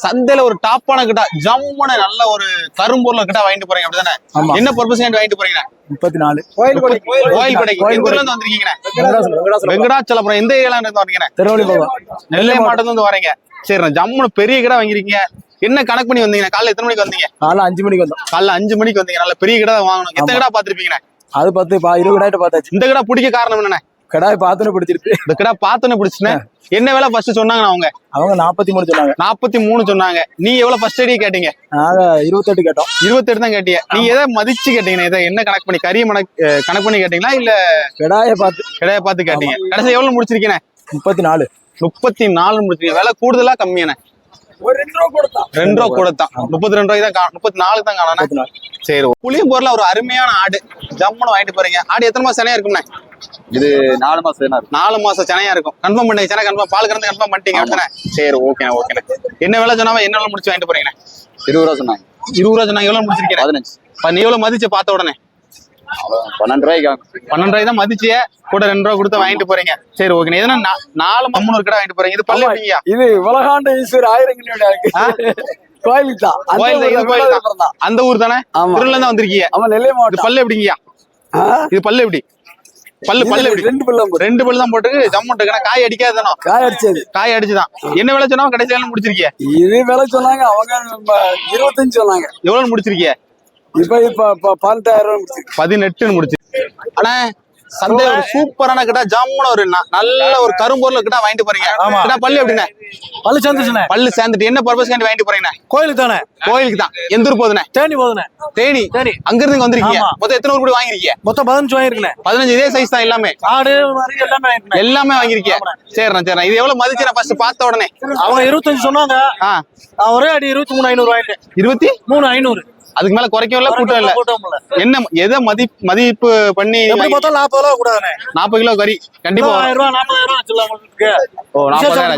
சந்தையில ஒரு டாப்பான கிட்ட ஜம்முன நல்ல ஒரு கரும்பொருள் கிட்ட வாங்கிட்டு போறீங்க அப்படிதானே. என்ன பர்பஸ் வாங்கிட்டு போறீங்க? முப்பத்தி நாலு கோயில் வந்திருக்கீங்க? வெங்கடாச்சலபுரம். எந்த ஏரியால இருந்து வந்தீங்க திருவள்ளி நெல்லை மாவட்டத்துல இருந்து வரீங்க. சரி ஜம்முன பெரிய கிட்ட வாங்கிருக்கீங்க என்ன கணக்கு பண்ணி வந்தீங்க? காலைல எத்தனை மணிக்கு வந்தீங்க? காலைல அஞ்சு மணிக்கு வந்தோம். காலைல அஞ்சு மணிக்கு வந்தீங்க. நல்ல பெரிய கிட்ட வாங்கணும். எத்தனை கிடா பாத்திருப்பீங்க அது பத்து பா இருபது கடாயிட்ட பார்த்தாச்சு. இந்த கிடா பிடிக்க காரணம் என்னண்ணே? கடாய் பார்த்துன்னு பிடிச்சிருக்கு. இந்த கிடா பார்த்தோன்னு பிடிச்சுனே என்ன வேலை ஃபர்ஸ்ட் சொன்னாங்க அவங்க? அவங்க நாற்பத்தி மூணு சொன்னாங்க. நாற்பத்தி மூணு சொன்னாங்க. நீ எவ்வளவு ஃபர்ஸ்ட் அடி கேட்டீங்க? நாங்க இருபத்தெட்டு கேட்டோம். இருபத்தெட்டு தான் கேட்டீங்க நீங்க எதை மதிச்சு கேட்டீங்க இதை என்ன கணக்கு பண்ணி அஹ், கணக்கு பண்ணி கேட்டீங்களா இல்ல கடாயை பார்த்து. கிடையா பார்த்து கேட்டீங்க? கடைசி எவ்வளவு முடிச்சிருக்கீங்க? முப்பத்தி நாலு முப்பத்தி நாலு முடிச்சிருக்கீங்க. விலை கூடுதலா கம்மியான ஒரு ரெண்டு ரூபா கொடுத்தான் ரெண்டு ரூபா கூட தான். முப்பத்தி ரெண்டு ரூபாய்க்கு தான் முப்பத்தி நாலு தான் நாலு சரி புளியம்பூர்ல ஒரு அருமையான ஆடு. ஜம்முன்னு வாங்கிட்டு போறீங்க. ஆடு எத்தனை மாசம் சனையா இருக்கும்ண்ணே? இது நாலு மாசம் என்ன இருக்கும். நாலு மாசம் சனையா இருக்கும். கன்ஃபார்ம் பண்ணி சனை கன்ஃபார்ம் பால் கறந்து கன்ஃபார்ம் பண்ணிட்டீங்க அப்படிதானே? சரி ஓகேண்ணே ஓகேண்ணே என்ன விலை சொன்னாம என்ன விலை முடிச்சு வாங்கிட்டு போறீங்கண்ணே இருபது ரூபா சொன்னாங்க. இருபது ரூபா சொன்னாங்க எவ்வளவு முடிச்சிருக்கீங்க? பதினஞ்சு. நீ எவ்வளவு மதிச்சு பார்த்த உடனே? பன்னெண்டு ரூபாய்க்கு. பன்னெண்டு ரூபாய் தான் மதிச்சிய கூட ரெண்டு ரூபா கொடுத்து வாங்கிட்டு போறீங்க. சரி ஓகே எதனா நாலு மம்மூர் கடை வாங்கிட்டு போறீங்க. இது பல்லு இது உலகாண்ட ஈஸ்வர் ஆயிரம் கோயிலுக்கு தான். அந்த ஊர் தானே? ஆமா. திருநெல்வேலில தான் வந்திருக்கீங்க. ஆமா நெல்லை இது மாவட்டம். பல்லு எப்படிங்கய்யா? இது பல்லு எப்படி? பல்லு பல்லு ரெண்டு போடு. ரெண்டு பல்லு தான் போட்டு ஜம்மு இருக்குன்னா காய் அடிக்காதானோ காய் அடிச்சது காய் அடிச்சுதான். என்ன விலை சொன்னா கடைசி வேலை முடிச்சிருக்கீங்க இது விலை சொன்னாங்க. அவங்க இருபத்தஞ்சு சொன்னாங்க. எவ்வளவு முடிச்சிருக்கீங்க இப்ப இப்ப முடிச்சிருக்கு. பதினெட்டுன்னு முடிச்சு ஆனா சந்தை ஒரு சூப்பரான கிட்ட ஜம்முன ஒரு நல்ல ஒரு கரும்பொருள் கிட்ட வாங்கிட்டு போறீங்க. கிட்ட பல்லு எப்படிண்ணே? பல்லு சேர்ந்துச்சுண்ணே. பல்லு சேர்ந்துட்டு என்ன பர்பஸ் வாங்கிட்டு போறீங்கண்ணே? கோயிலுக்கு தானே கோயிலுக்கு தான். எந்த ஊர் போகுதுண்ணே? தேனி போதுண்ணே தேனி. தேனி. அங்க இருந்து வந்திருக்கீங்க. ஆமா. மொத்தம் எத்தனை ஊர் கூட வாங்கிருக்கீங்க மொத்தம் பதினஞ்சு வாங்கிருக்கேன் பதினஞ்சு இதே சைஸ் தான் எல்லாமே. ஆடு மாதிரி எல்லாமே எல்லாமே வாங்கிருக்கீங்க சரிண்ணா சரிண்ணா. இது எவ்வளவு மதிச்சு நான் ஃபர்ஸ்ட் பார்த்த உடனே? அவங்க இருபத்தஞ்சு சொன்னாங்க. ஒரே அடி இருபத்தி மூணு ஐநூறு வாங்கிட்டேன். இருபத்தி? மூணு ஐநூறு. அதுக்கு மேல குறைக்கவும் இல்ல கூட்டம் இல்ல என்ன எதை மதி மதிப்பு பண்ணி பார்த்தா நாற்பது ரூபா கூடாதுண்ணே நாற்பது கிலோ கறி கண்டிப்பா. ஆயிரம் ரூபா நாற்பதாயிரம்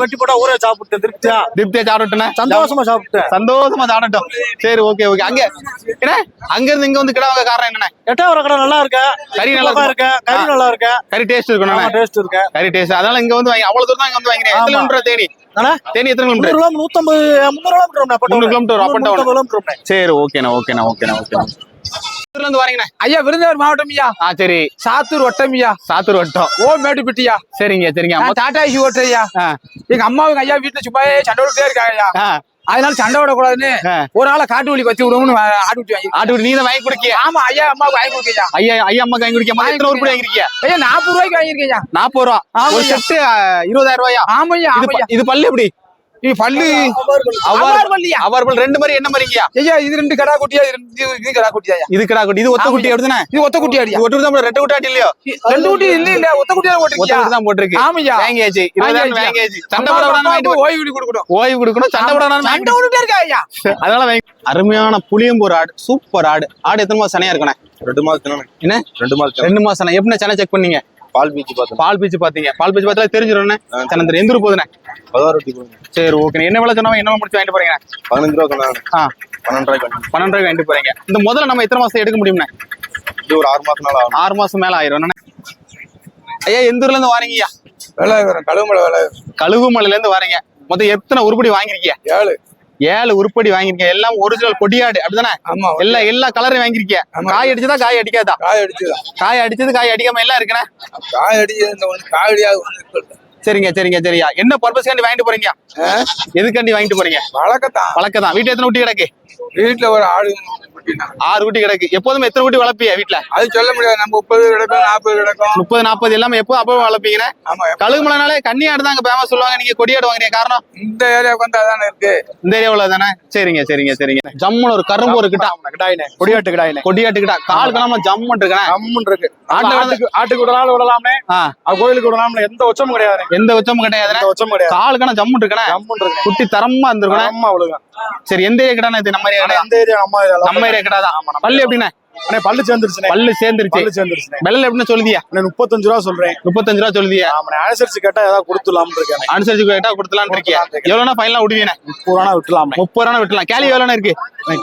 வெட்டி போட்டா ஊரே சாப்பிட்டு திருப்தியா? திருப்தியா சாப்பிட்டுனே சந்தோஷமா சாப்பிட்டேன் சந்தோஷமா சாப்பிட்டோம் சரி ஓகே ஓகே. அங்க என்ன? அங்க இருந்து இங்க வந்து கிடா வாங்க காரணம் என்னண்ணே எட்டாவது கடை நல்லா இருக்கு? கறி நல்லா இருக்கு. கறி நல்லா இருக்கு? கறி டேஸ்ட் இருக்கணும் டேஸ்ட் இருக்கு. கறி டேஸ்ட் அதனால இங்க வந்து வாங்கி அவ்வளவு தூரம் தான் இங்க வந்து வாங்கினேன். எத்தனை. கிலோமீட்டர் தேனி? அண்ணா, தேனி எத்தனை கிலோமீட்டர்? நூத்தம்பது முந்நூறு கிலோமீட்டர் and down. கிலோமீட்டர் சரி ஓகேண்ணா ஓகேண்ணா ஓகேண்ணா ஓகேண்ணா. ஊர்ல இருந்து வரீங்கண்ணே. ஐயா விருதுநகர் மாவட்டம் ஐயா. ஆ சரி. சாத்தூர் வட்டம் ஐயா. சாத்தூர் வட்டம். ஓ மேட்டுப்பட்டியா சரிங்க சரிங்க. நான் டாடா ஐயா. ஆ, எங்க அம்மாவும் ஐயா வீட்டுல சும்மா சண்டை விட்டுட்டே இருக்காங்க ஐயா. ஆ, அதனால சண்டை விடக்கூடாதுன்னு. ஒரு ஆளை காட்டு வலி வச்சு விடுவோம்னு ஆட்டு விட்டு வாங்கி ஆட்டுக்குட்டி நீ தான் வாங்கி கொடுக்கிய? ஆமா ஐயா அம்மாவுக்கு வாங்கி கொடுக்கய்யா ஐயா. ஐயா அம்மா வாங்கி குடிக்க எத்தனை ஊர் வாங்கிருக்கிய ஐயா. நாற்பது ரூபாய்க்கு வாங்கியிருக்கேன் ஐயா. நாற்பது ரூபா. ஆமா ஒரு ஐயா. செட்டு இருபதாயிரம் ரூபாயா? ஆமையா இது ஆமையா ப- இது பல்லு எப்படி? இது பல்லு. அவர் ரெண்டு மாதிரி என்ன மாதிரிங்கயா ஐயா இது ரெண்டு கடா குட்டியா இது ரெண்டு இது- இது கடா குட்டியா இது கிடா குட்டி. இது ஒத்த. குட்டி அப்படிதானே? இது ஒத்த குட்டி இது ஒட்டு தான் ரெண்டு குட்டாட்டி இல்லையோ? ரெண்டு குட்டி இல்ல இல்ல ஒத்த குட்டியா குட்டி தான் போட்டிருக்கு. ஆமையா வாங்கியாச்சு. இருபதாயிரம் வாங்கியாச்சு. சண்டை போட. ஓய்வு கொடுக்கணும். ஓய்வு கொடுக்கணும். சண்டை போட சண்டை விட்டுட்டே இருக்கா ஐயா. அதனால வாங்கி அருமையான புளியம்பூர் ஆடு. சூப்பர் ஆடு. ஆடு எத்தனை மாசம் சனையா இருக்கணும்? ரெண்டு மாசம் என்ன? ரெண்டு மாசம் ரெண்டு மாசம் எப்படி சனை செக் பண்ணீங்க? பால் பீச்சு பார்த்தோம். பால் பீச்சு பாத்தீங்க பால் பீச்சு பார்த்தா தெரிஞ்சிடும் சனை தெரியும் எந்த ஊர் போகுதுண்ணே பதினாறு சரி ஓகே என்ன விலை சொன்னா என்ன முடிச்சு வாங்கிட்டு போறீங்க? பதினஞ்சு ரூபா ஆ. பன்னெண்டு ரூபாய்க்கு. பன்னெண்டு ரூபாய் வாங்கிட்டு போறீங்க. இந்த முதல்ல நம்ம எத்தனை மாசம் எடுக்க முடியும்ண்ணே இது ஒரு ஆறு மாசம் ஆகும். ஆறு மாசம் மேல ஆயிரும்? ஐயா எந்த ஊர்ல இருந்து வாரீங்கய்யா வேலை கழுவுமலை வேலை கழுகுமலையில இருந்து வாரீங்க. மொத்தம் எத்தனை உருப்படி வாங்கிருக்கீங்க? ஏழு. ஏழு உருப்படி வாங்கிருக்கீங்க எல்லாம் ஒரிஜினல் கொடியாடு. அப்படிதானே? ஆமா எல்லா எல்லா கலரையும் வாங்கிருக்கீங்க ஆமா. காய் அடிச்சதா காய் அடிக்காதா? காய் அடிச்சுதான் காய் அடிச்சது காய் அடிக்காம எல்லாம் இருக்குண்ணே காய் அடிச்சு இந்த ஒண்ணு காய் ஒண்ணு சரிங்க சரிங்க சரியா என்ன பர்பஸ்க்காண்டி வாங்கிட்டு போறீங்க? எதுக்காண்டி வாங்கிட்டு போறீங்க? வழக்கத்தான். வழக்கதான் வீட்டுல எத்தனை குட்டி கிடக்கு? வீட்டுல ஒரு ஆடு. ஆறு குட்டி கிடக்கு. எப்போதுமே எத்தனை குட்டி வளர்ப்பீங்க வீட்டுல அது சொல்ல முடியாது. நம்ம முப்பது கிடக்கும் நாற்பது கிடக்கும். முப்பது நாற்பது எல்லாமே எப்போ அப்போ வளர்ப்பீங்கண்ணே ஆமா கழுகுமலைனாலே கன்னியாடு தான் அங்க ஃபேமஸ் சொல்லுவாங்க. நீங்க கொடியாடு வாங்குறீங்க காரணம்? இந்த ஏரியாவுக்கு வந்து அதானே இருக்கு. இந்த ஏரியாவுல தானே? சரிங்க சரிங்க சரிங்க. ஜம்முன்னு ஒரு கரும்பு ஒரு கிட்டா? கிடாயினே. கொடியாட்டு கிடாயினே. கொடியாட்டு கிட்டா? கால் கிழமை ஜம்மு இருக்கேன் அம்முன் இருக்கு. ஆட்டுக்கு ஆட்டுக்கு விடலாம் விடலாமே கோயிலுக்கு விடலாம்ல எந்த உச்சமும் கிடையாது. எந்த உச்சமும் எந்த உச்சமும் கிடையாது. கால் கணம் ஜம்மு இருக்கேன் அம்முன் இருக்கு. குட்டி தரமா இருந்திருக்கணும் அவ்வளவுதான். சரி எந்த ஏரியா கிட்டானே இது நம்ம ஏரியா கிடா அந்த ஏரியா? ஏரியா நம்ம ஏரியா. கிட்டா தான் பல்லு எப்படிண்ணே? அண்ணே பல்லு சேர்ந்துருச்சுனே பல்லு சேர்ந்துருச்சு. பல்லு சேர்ந்துருச்சுனே வெள்ளை எப்படின்னு சொல்லுதியா? அண்ணே முப்பத்தஞ்சு ரூபா சொல்றேன். முப்பத்தஞ்சு ரூபா சொல்லுதியா? ஆமா அனுசரிச்சு கேட்டா ஏதாவது கொடுத்துலாம்னு இருக்கேன் அனுசரிச்சு கேட்டா கொடுத்துலான்னு இருக்கியா எவ்வளோனா ஃபைனலா விடுவீனே முப்பது ரூபா விட்டுலாமே முப்பது ரூபா விட்டுலாம் கேள்வி எவ்வளோனா இருக்கு?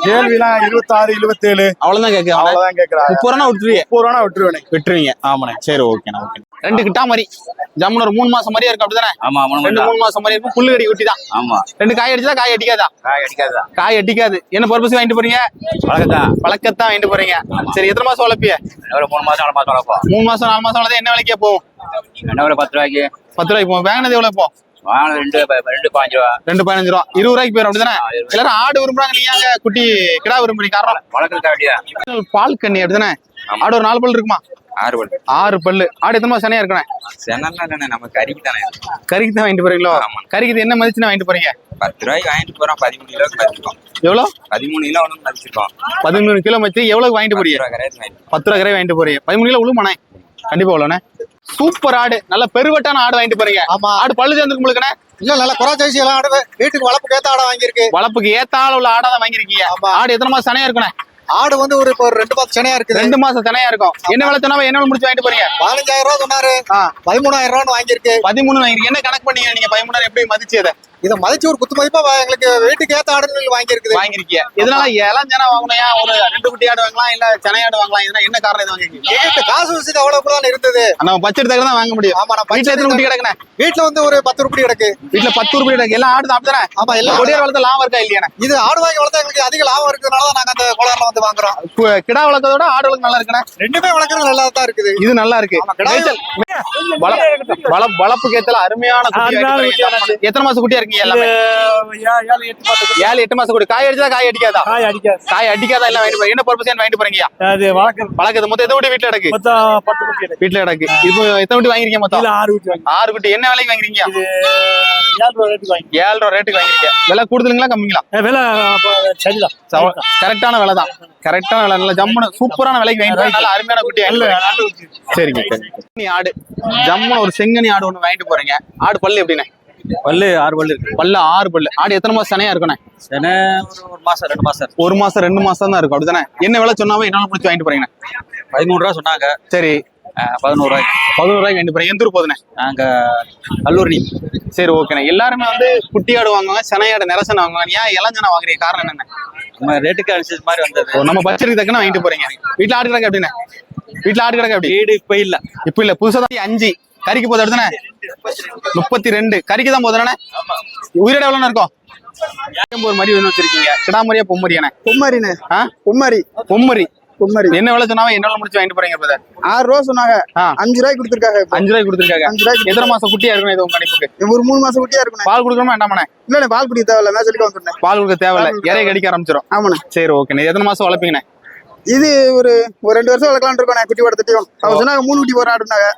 கேள்விலாம் இருபத்தாறு இருபத்தேழு. அவ்வளவுதான் கேட்க அவ்வளவுதான் கேக்குறாங்க முப்பது ரூபா விட்டுருவீங்க முப்பது ரூபா விட்டுருவேனே விட்டுருவீங்க. ஆமாண்ணே. சரி ஓகேண்ணா ஓகே ரெண்டு கிட்டா மாதிரி. ஜம்முன்னு ஒரு மூணு மாசம் மாதிரியே இருக்கும் அப்படிதானே? ஆமா ரெண்டு மணி மாசம் மாதிரி இருக்கும். புல்லு கடி குட்டி தான் ஆமா. ரெண்டு காய் அடிச்சா காய் அடிக்காதா? காய் அடிக்காதா? காய் அடிக்காது. என்ன பர்பஸ் வாங்கிட்டு போறீங்க? வழக்கத்தான் வழக்கத்தான் வாங்கிட்டு போறீங்க. சரி எத்தனை மாசம் வளர்ப்பிய ஒரு மூணு மாசம் நாலு மாசம் வளர்ப்போம் மூணு மாசம் நாலு மாசம் வளர்த்தா என்ன விலைக்கே போகும்? என்ன ஒரு பத்து ரூபாய்க்கு. பத்து ரூபாய்க்கு போகும். வாங்கினது எவ்வளவு வாங்கினது ரெண்டு ரெண்டு பாஞ்சு ரூபா. ரெண்டு பதினஞ்சு ரூபா. இருபது ரூபாய்க்கு போயிடும் அப்படிதானே. எல்லாரும் ஆடு விரும்புறாங்க. நீங்க குட்டி கிடா விரும்புறீங்க? காரணம்? பால் கண்ணி அப்படிதானே. ஆடு ஒரு நாலு பல்லு இருக்குமா? ஆறு பல் ஆறு பல்லு. ஆடு எத்தனை மாசம் சனையா இருக்கணும் சென்னா நம்ம கறிக்கு தானே. கறிக்கு தான் வாங்கிட்டு போறீங்களோ? ஆமா. கறிக்கு என்ன மதிச்சுனா வாங்கிட்டு போறீங்க? பத்து ரூபாய்க்கு வாங்கிட்டு போறோம். பதிமூணு கிலோக்கு மதிச்சிருக்கோம். எவ்வளோ? பதிமூணு கிலோ ஒன்று மதிச்சிருக்கோம். பதிமூணு கிலோ மதிச்சு எவ்வளவு வாங்கிட்டு போறீங்க? பத்து ரூபா கரை வாங்கிட்டு போறீங்க. பதிமூணு கிலோ உழுமாண்ணே. கண்டிப்பா உள்ளண்ணே சூப்பர் ஆடு. நல்ல பெருவட்டான ஆடு வாங்கிட்டு போறீங்க. ஆமா. ஆடு பல்லு சேர்ந்துருக்கு உங்களுக்குண்ணே இல்ல நல்ல குறை ஜெயிச்சு எல்லாம் ஆடு வீட்டுக்கு வளர்ப்பு கேத்த ஆடை வாங்கியிருக்கு. வளப்புக்கு ஏத்தால உள்ள ஆடா தான் வாங்கிருக்கீங்க ஆமா. ஆடு எத்தனை மாசம் சனையா இருக்கணும் ஆடு வந்து ஒரு இப்போ ரெண்டு மாசம் சென்னையா இருக்குது. ரெண்டு மாசம் சனையா இருக்கும். என்ன விலை சொன்னா என்ன முடிச்சு வாங்கிட்டு போறீங்க? பதினஞ்சாயிரம் ரூபா சொன்னாரு. பதிமூணாயிரம் ரூபான்னு வாங்கியிருக்கு. பதிமூணு வாங்கிருக்கீங்க என்ன கணக்கு பண்ணீங்க? நீங்க பதிமூணாயிரம் எப்படி மதிச்சு அதை இதை மதிச்சு ஒரு குத்து மதிப்பா எங்களுக்கு வீட்டுக்கு ஏத்த ஆடுன்னு வாங்கியிருக்குது. வாங்கிருக்கீங்க இதனால இளஞ்சனா வாங்கணும் ஏன் ஒரு ரெண்டு குட்டி ஆடு வாங்கலாம் இல்ல சனை ஆடு வாங்கலாம் இதெல்லாம் என்ன காரணம் இது வாங்கிருக்கீங்க காசு வசதி அவ்வளவு தான் இருந்தது? நம்ம பட்ஜெட் தக்க தான் வாங்க முடியும். ஆமா நான் வீட்டுல எத்தனை குட்டி கிடக்குண்ணே? வீட்டுல வந்து ஒரு பத்து ரூபாய் கிடக்கு. வீட்டுல பத்து ரூபாய் கிடக்கு. எல்லாம் ஆடு தான்? அப்படிதானே ஆமா எல்லாம் கொடியார் வளர்த்த லாபம் இருக்கா இல்லையாண்ணே? இது ஆடு வாங்கி வளர்த்தா எங்களுக்கு அதிக லாபம் இருக்கிறதுனால தான் நாங்க அந்த கோளாறுல வந்து வாங்குறோம். கிடா வளர்க்கறதோட ஆடு வளர்க்க நல்லா இருக்குண்ணே. ரெண்டுமே வளர்க்கறது நல்லா தான் இருக்குது. இது நல்லா இருக்கு. வளப்புக்கு ஏத்தல அருமையான. எத்தனை மாசம் குட்டியா எல்லாமே. ஏழு எட்டு மாசம் குட்டி காய் அடிச்சா காய் அடிக்காதா? காய் அடிக்காது. காய் அடிக்காதா எல்லாம் வாங்கிட்டு என்ன பர்பஸ் வாங்கிட்டு போறீங்க? அது வளர்க்குறது. மொத்தம் எத்தனை குட்டி வீட்டுல கிடக்கு? மொத்தம் பத்து குட்டி இருக்கு வீட்டுல கிடக்கு. இப்போ எத்தனை குட்டி வாங்கிருக்கீங்க மொத்தம்? ஆறு குட்டி ஆறு குட்டி. என்ன விலைக்கு வாங்கிருக்கீங்க? இது ஏழு ரூபா ரேட்டுக்கு வாங்கி ஏழு ரூபா ரேட்டுக்கு வாங்கிருக்கீங்க. விலை கூடுதலுங்களா கம்மிங்களா? விலை சரிதான். கரெக்டான விலை தான். கரெக்டான விலை. நல்ல சூப்பரான விலைக்கு வாங்கிட்டு. நல்ல அருமையான குட்டி சரிங்க ஆடு. ஜம்முன்னு ஒரு செங்கனி ஆடு ஒண்ணு வாங்கிட்டு போறீங்க. ஆடு பல்லு எப்படிண்ணே? பல்லு ஆறு பல்லு இருக்கு. பல்லு ஆறு பல்லு. ஆடு எத்தனை மாசம் சனையா இருக்கண்ணே? சென்னை ஒரு மாசம் ரெண்டு மாசம் ஒரு மாசம் ரெண்டு மாசம் தான் இருக்கும். அப்படிதானே? என்ன விலை சொன்னாவே என்னால முடிச்சு வாங்கிட்டு போறீங்கண்ணே? பதிமூணு ரூபா சொன்னாங்க. சரி. பதினோரு ரூபாய்க்கு பதினோரு ரூபாய்க்கு வாங்கிட்டு போறீங்க. எந்த ஊர் போதுண்ணே நாங்க கல்லூரி சரி ஓகேண்ணே. எல்லாருமே வந்து குட்டி ஆடு வாங்குவாங்க செனையாடு நிறசனை வாங்குவாங்க. ஏன் இளஞ்சனை வாங்குறீங்க? காரணம் என்னண்ணே? நம்ம ரேட்டுக்கு அனுசரிச்ச மாதிரி வந்தது. நம்ம பட்ஜெட்டுக்கு தக்கன வாங்கிட்டு போறீங்க. வீட்டுல ஆடு கிடக்கு எப்படிண்ணே வீட்டுல ஆடு கிடக்கு எப்படி வீடு இப்ப இல்ல. இப்ப இல்ல. புதுசா அஞ்சு. கறிக்கு போகுது எடுத்தானே முப்பத்தி ரெண்டு கறிக்கு தான் போதுதானே உயிரிட எவ்வளவு இருக்கும்? ஒரு மரி ஒன்று வச்சிருக்கீங்க. கிடாமரியா பொம்மரியானே கும்மரின்னு ஆ? கும்மரி பொம்மரி. கும்மரி என்ன விலை சொன்னாவே என்ன முடிச்சு வாங்கிட்டு போறீங்க பிரதர் ஆறு ரூபா சொன்னாங்க. அஞ்சு ரூபாய்க்கு கொடுத்துருக்காங்க. அஞ்சு ரூபாய்க்கு கொடுத்துருக்காங்க. அஞ்சு ரூபாய்க்கு எத்தனை மாசம் குட்டியா இருக்கணும் இது உங்க கணிப்புக்கு? ஒரு மூணு மாசம் குட்டியா இருக்கணும். பால் கொடுக்கணுமா வேண்டாமண்ணே? இல்ல பால் குடி தேவையில்ல. மேசலுக்கு வந்துட்டேன் பால் கொடுக்க தேவையில்ல. கொடுக்க இறைய கடிக்க ஆரம்பிச்சிடும் ஆமாண்ணே. சரி ஓகேண்ணே எத்தனை மாசம் வளர்ப்பீங்கண்ணே? இது ஒரு ஒரு ரெண்டு வருஷம் வளர்க்கலாம்னு இருக்கோம். குட்டி வளர்த்துட்டியும் அவங்க சொன்னாங்க மூணு குட்டி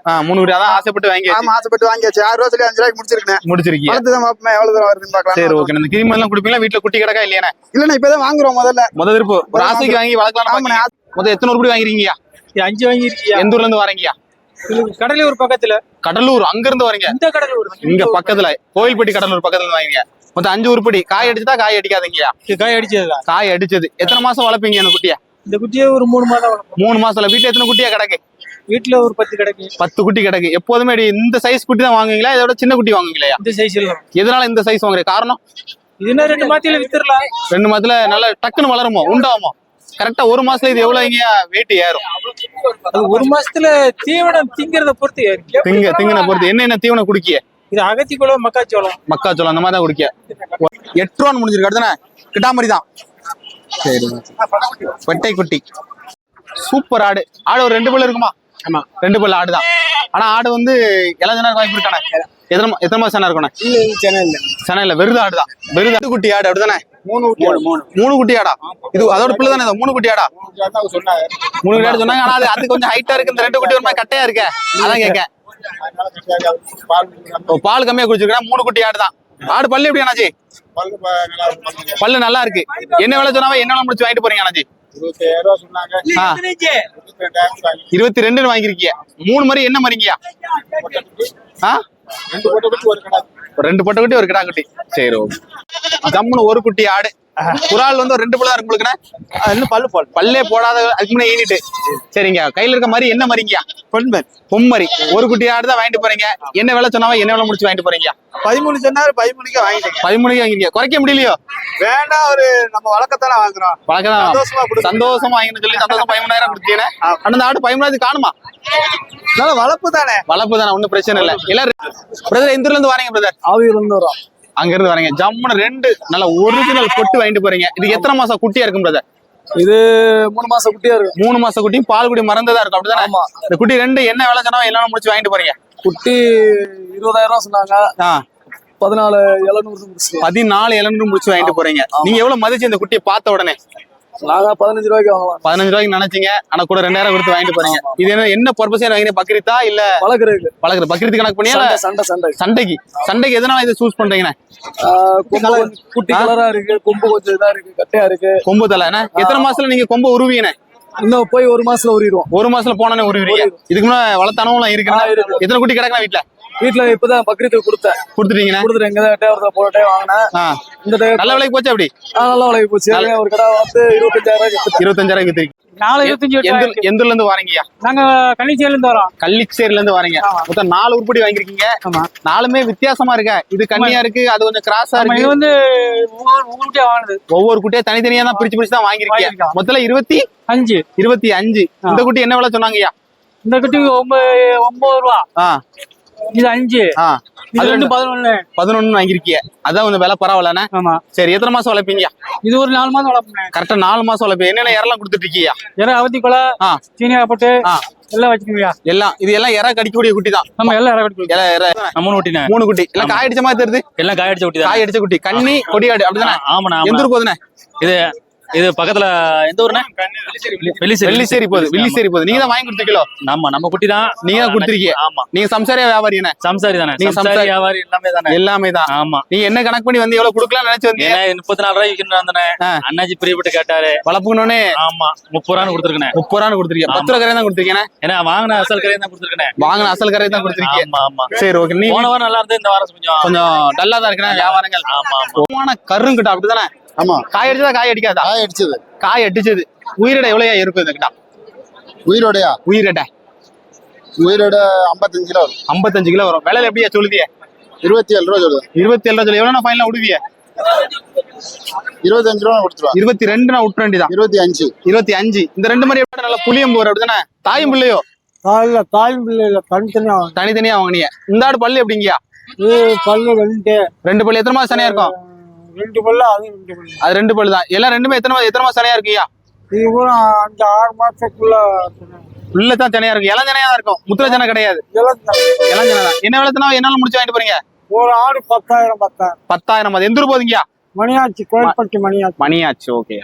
ஆ மூணு குட்டி. அதான் ஆசைப்பட்டு வாங்கி ஆமா ஆசைப்பட்டு வாங்கியாச்சு. ஆறு ரூபா சொல்லி அஞ்சு ரூபாய்க்கு முடிச்சிருக்கேன். முடிச்சிருக்கீங்க. வளர்த்து தான் பார்ப்போம் எவ்வளவு தூரம் வருதுன்னு சரி பார்க்கலாம் ஓகே இந்த கிரிமி எல்லாம் குடிப்பீங்களா? வீட்டுல குட்டி கிடக்கா இல்லையாண்ணே இல்லண்ணா இப்பதான் வாங்குறோம் முதல்ல. முத திருப்பு ஒரு ஆசைக்கு வாங்கி வளர்க்கலாம். மொத்தம் எத்தனை குடி வாங்கிருக்கீங்க? அஞ்சு வாங்கி இருக்கியா எந்த ஊர்ல இருந்து வரீங்க? கடலூர் பக்கத்துல. கடலூர் அங்க இருந்து வரீங்க? இந்த கடலூர் இங்க பக்கத்துல. கோயில்பட்டி கடலூர் பக்கத்துல இருந்து வாங்கிங்க. மொத்தம் அஞ்சு உருப்படி காய் அடிச்சதா காய் அடிக்காதீங்கயா காய் அடிச்சதுதான். காய் அடிச்சது. எத்தனை மாசம் வளர்ப்பீங்க அந்த குட்டிய? இந்த குட்டியே ஒரு மூணு மாதம் மூணு மாசத்துல வீட்டுல எத்தனை குட்டியா கிடக்கு? வீட்டுல ஒரு பத்து கிடக்கு. பத்து குட்டி கிடக்கு. எப்போதுமே இந்த சைஸ் குட்டி தான் வாங்குவீங்களா? இதோட சின்ன குட்டி வாங்குவீங்களா இந்த சைஸ்ல எதனால இந்த சைஸ் வாங்குறீங்க? காரணம்? இதுனா ரெண்டு மாத்தியில வித்துடலாம். ரெண்டு மாதத்துல நல்லா டக்குன்னு வளருமோ? உண்டாகுமோ? கரெக்டா ஒரு மாசத்துல இது எவ்வளவு இங்க வெயிட் ஏறும்? அது ஒரு மாசத்துல தீவனம் திங்கிறத பொறுத்து. திங்க திங்கனை பொறுத்து. என்ன என்ன தீவனம் குடிக்கிய? இது அகத்திக்குளம் மக்காச்சோளம். மக்காச்சோளம் அந்த மாதிரி தான் குடிக்க எட்டு ரூபான்னு முடிஞ்சிருக்கு அடுத்தானே கிட்டாமரி தான். சரி வெட்டை குட்டி சூப்பர் ஆடு. ஆடு ஒரு ரெண்டு பல்லு இருக்குமா? ஆமா ரெண்டு பல்லு ஆடு தான் ஆனா ஆடு வந்து இளஞ்சனா வாய்ப்பு இருக்கானே எத்தனை எத்தனை மாசம் இருக்கணும்? சென்னையில். சென்னையில வெறுது ஆடு தான் வெறுது குட்டி ஆடு அப்படிதானே? மூணு குட்டி மூணு மூணு. குட்டி ஆடா? இது அதோட பிள்ளை தானே? மூணு குட்டி ஆடா? சொன்னாங்க மூணு குட்டி ஆடு சொன்னாங்க. ஆனா அது அது கொஞ்சம் ஹைட்டா இருக்கு. இந்த ரெண்டு குட்டி ஒரு மாதிரி கட்டையா இருக்க. அதான் கேட்க பால் கம்மியா குடிச்சிருக்கா மூணு குட்டி ஆடு தான் ஆடு பல்லு எப்படி அண்ணாச்சி? பல்லு நல்லா இருக்கு. என்ன விலை சொன்னாவே என்ன விலை முடிச்சு வாங்கிட்டு போறீங்க அண்ணாச்சி? ஆ. இருபத்தி ரெண்டுன்னு வாங்கிருக்கீங்க மூணு மாதிரி என்ன மாதிரிங்கயா ஆ? ஒரு ரெண்டு பொட்டை குட்டி ஒரு கிடா குட்டி சரி ஓகே. ஜம்முன்னு ஒரு குட்டி ஆடு. குரால் வந்து ஒரு ரெண்டு பல்லா இருக்கு உங்களுக்குண்ணே இன்னும் பல்லு போல் பல்லே போடாத அதுக்கு முன்னே ஈனிட்டு. சரிங்க கையில இருக்க மாதிரி என்ன மாதிரிங்கயா பொன்மரி பொம்மரி. ஒரு குட்டி ஆடு தான் வாங்கிட்டு போறீங்க. என்ன விலை சொன்னாவே என்ன விலை முடிச்சு வாங்கிட்டு போறீங்க? பதிமூணு சொன்னாரு பதிமூணுக்கு வாங்கிட்டேங்க. பதிமூணுக்கு வாங்கிருக்கீங்க குறைக்க முடியலையோ? வேண்டாம் ஒரு நம்ம வழக்கத்தானே வாங்குறோம். பழக்கம் சந்தோஷமா. சந்தோஷமா வாங்கினு சொல்லி சந்தோஷம் பதிமூணாயிரம் கொடுத்தீங்க அந்த ஆடு பதிமூணாயிரத்து காணுமா? வளர்ப்பு தானே வளர்ப்பு தானே ஒன்றும் பிரச்சனை இல்லை. எல்லாரும் பிரதர் எந்த ஊர்ல இருந்து வரீங்க பிரதர் ஆவியில இருந்து வரோம். அங்க இருந்து வரீங்க. ஜம்முன்னு ரெண்டு நல்ல ஒரிஜினல் பொட்டு வாங்கிட்டு போறீங்க. இது எத்தனை மாசம் குட்டியா இருக்கும் பிரதர் இது மூணு மாசம் குட்டியா இருக்கு மூணு மாச குட்டியும் பால் குடி மறந்ததா இருக்கும் அப்படிதானே? இந்த குட்டி ரெண்டு என்ன விலை சொன்னா எல்லாம் முடிச்சு வாங்கிட்டு போறீங்க? குட்டி இருபதாயிரம் ரூபாய் சொன்னாங்க. பதினாலு எழுநூறு பதினாலு எழுநூறு முடிச்சு வாங்கிட்டு போறீங்க. நீங்க எவ்வளவு மதிச்சு இந்த குட்டியை பார்த்த உடனே? நாங்க பதினஞ்சு ரூபாய்க்கு வாங்கலாம். பதினஞ்சு ரூபாய்க்கு நினைச்சீங்க. ஆனா கூட ரெண்டாயிரம் கொடுத்து வாங்கிட்டு போறீங்க. இது என்ன என்ன பர்பஸ் வாங்கினீங்க? பக்ரீத்தா இல்ல வளர்க்குறதுக்கு வளர்க்குற பக்ரீத்து கணக்கு பண்ணியா? சண்டை சண்டை சண்டை. சண்டைக்கு. சண்டைக்கு எதனால இதை சூஸ் பண்றீங்கண்ணே? குட்டி கலரா இருக்கு. கொம்பு கொஞ்சம் இதா இருக்கு. கட்டையா இருக்கு. கொம்பு தலை என்ன? எத்தனை மாசத்துல நீங்க கொம்பு உருவீங்கண்ணே? இன்னும் போய் ஒரு மாசத்துல உரிடுவோம் ஒரு மாசத்துல போனோன்னே உருவீங்க இதுக்கு முன்னாடி வளர்த்தனவும் இருக்கு. எத்தனை குட்டி கிடக்குண்ணா வீட்டுல வீட்டுல இப்பதான் பக்ரீத்துக்கு கொடுத்தேன். கொடுத்துட்டீங்கண்ணே? கொடுத்துட்டு எங்க டேவரத்தை போன டைம் வாங்கினேன். இந்த டைம் நல்ல விலைக்கு போச்சு அப்படி நல்லா விலைக்கு போச்சு. ஒரு கடை வந்து இருபத்தஞ்சாயிரம். இருபத்தஞ்சாயிரம் வித்துருக்கு நாலு இருபத்தஞ்சு எந்த இருந்து வாரீங்கய்யா நாங்க கள்ளிச்சேரில இருந்து வரோம். கள்ளிச்சேரில இருந்து வாரீங்க மொத்தம் நாலு உருப்படி வாங்கிருக்கீங்க. நாலுமே வித்தியாசமா இருக்க? இது கண்ணியா இருக்கு அது கொஞ்சம் கிராஸா ஆமா, இது இருக்கு வந்து ஒவ்வொரு குட்டியா தனித்தனியா தான் பிரிச்சு பிரிச்சு தான் வாங்கிருக்கீங்க. மொத்தம் இருபத்தி அஞ்சு. இருபத்தி அஞ்சு. இந்த குட்டி என்ன விலை சொன்னாங்கய்யா? இந்த குட்டிக்கு ஒன்பது ஒன்பது ரூபா. இது அஞ்சு. அது ரெண்டு பதினொன்னு. பதினொன்னு வாங்கிருக்கீங்க அதான் கொஞ்சம் விலை பரவாயில்லண்ணே. ஆமா. சரி எத்தனை மாசம் வளர்ப்பீங்க? இது ஒரு நாலு மாதம் வளர்ப்பேன். கரெக்டா நாலு மாசம் வளர்ப்பீங்க. என்னென்ன இறலாம் கொடுத்துட்டு இருக்கீங்க இறை அவத்தி கொலை. சீனியா போட்டு. எல்லாம் வச்சுக்கோங்க எல்லாம் இது எல்லாம் இற கடிக்கக்கூடிய குட்டி தான். நம்ம எல்லாம் இறை கட்டி. இலை இற. நம்ம ஊட்டினேன் மூணு குட்டி. எல்லாம் காய் அடிச்ச மாதிரி தெரியுது. எல்லாம் காய அடிச்ச ஊட்டி காய் அடிச்ச குட்டி. கண்ணி கொடியாடு அப்படிதானே? ஆமாண்ணா எந்த போகுதுண்ணே? இது இது பக்கத்துல எந்த ஊர்ண்ணே? வெள்ளிசேரி போகுது. வெள்ளிச்சேரி போகுது. நீங்க தான் வாங்கி கொடுத்துருக்கீங்களோ நம்ம நம்ம குட்டி தான் நீங்க தான் கொடுத்துருக்கீங்க ஆமா. நீங்க சம்சாரியா வியாபாரிண்ணே சம்சாரி தானே நீங்க சம்சாரி சம்சாரி. வியாபாரி எல்லாமே தானே எல்லாமே தான். ஆமா. நீங்க என்ன கணக்கு பண்ணி வந்து எவ்வளவு கொடுக்கலாம் நினைச்சு வந்தீங்க முப்பத்தி நாலு ரூபாய்க்கு விற்கணும் வந்தனே. அண்ணாச்சி பிரியப்பட்டு கேட்டாரு. வளர்ப்புக்கணும்னே? ஆமா. முப்பது ரூபான்னு கொடுத்துருக்கேன் முப்பது ரூபா கொடுத்துருக்கீங்க ஆமா. பத்து ரூபா கரையா தான் கொடுத்துருக்கீங்க ஏன்னா வாங்கின அசல் கரையை தான் கொடுத்துருக்கேன் வாங்கின அசல் கரையை தான் கொடுத்துருக்கீங்க ஆமா ஆமா. சரி ஓகே. நீ போன வாரம் நல்லா இருந்து இந்த வாரம் கொஞ்சம் கொஞ்சம் டல்லா தான் இருக்கணும் வியாபாரங்கள். ஆமா சும்மான கருங்கிட்ட அப்படிதானே ஆமா. காய் அடிச்சதா காய் அடிக்காதா? காய அடிச்சது. காய் அடிச்சது. உயிரிட எவ்வளவு இருக்கும் இந்த கிட்ட உயிரோடையா? உயிரிட. உயிரோட ஐம்பத்தஞ்சு கிலோ வரும். ஐம்பத்தஞ்சு கிலோ வரும். விலை எப்படியா சொல்லுதிய? இருபத்தி ஏழு ரூபா சொல்லுது. இருபத்தி ஏழு சொல்லி. எவ்வளவு ஃபைனலா விடுவிய இருபத்தஞ்சு ரூபா கொடுத்துருவா இருபத்தி ரெண்டு நான் விட்டுற வேண்டியதான் இருபத்தி அஞ்சு. இருபத்தி அஞ்சு. இந்த ரெண்டு மாதிரி எப்படி நல்ல புளியம் போற அப்படிதானே? தாயும் பிள்ளையோ? இல்ல தாயும் பிள்ளை இல்ல தனித்தனியா வாங்க. தனித்தனியா வாங்கினீங்க. இந்த ஆடு பல்லு எப்படிங்கயா பல்லு ரெண்டு. ரெண்டு பல்லு. எத்தனை மாசம் சனையா இருக்கும்? ரெண்டு பல்லு அது ரெண்டு பல்லு. அது ரெண்டு பல்லு தான். எல்லாம் ரெண்டுமே எத்தனை எத்தனை மாசம் சனையா இருக்குயா? இது கூட அந்த ஆறு மாசத்துக்குள்ள. உள்ள தான் சனையா இருக்கும். இளம் சனையா தான் இருக்கும். முத்திர சனை கிடையாது. இளம் சனை தான். என்ன விளத்துனா என்னால முடிச்சு வாங்கிட்டு போறீங்க? ஒரு ஆடு பத்தாயிரம் பத்தாயிரம். பத்தாயிரம். அது எந்த ஊர் போகுதுங்கயா மணியாச்சி கோயில்பட்டி மணியாச்சி. மணியாச்சு ஓகே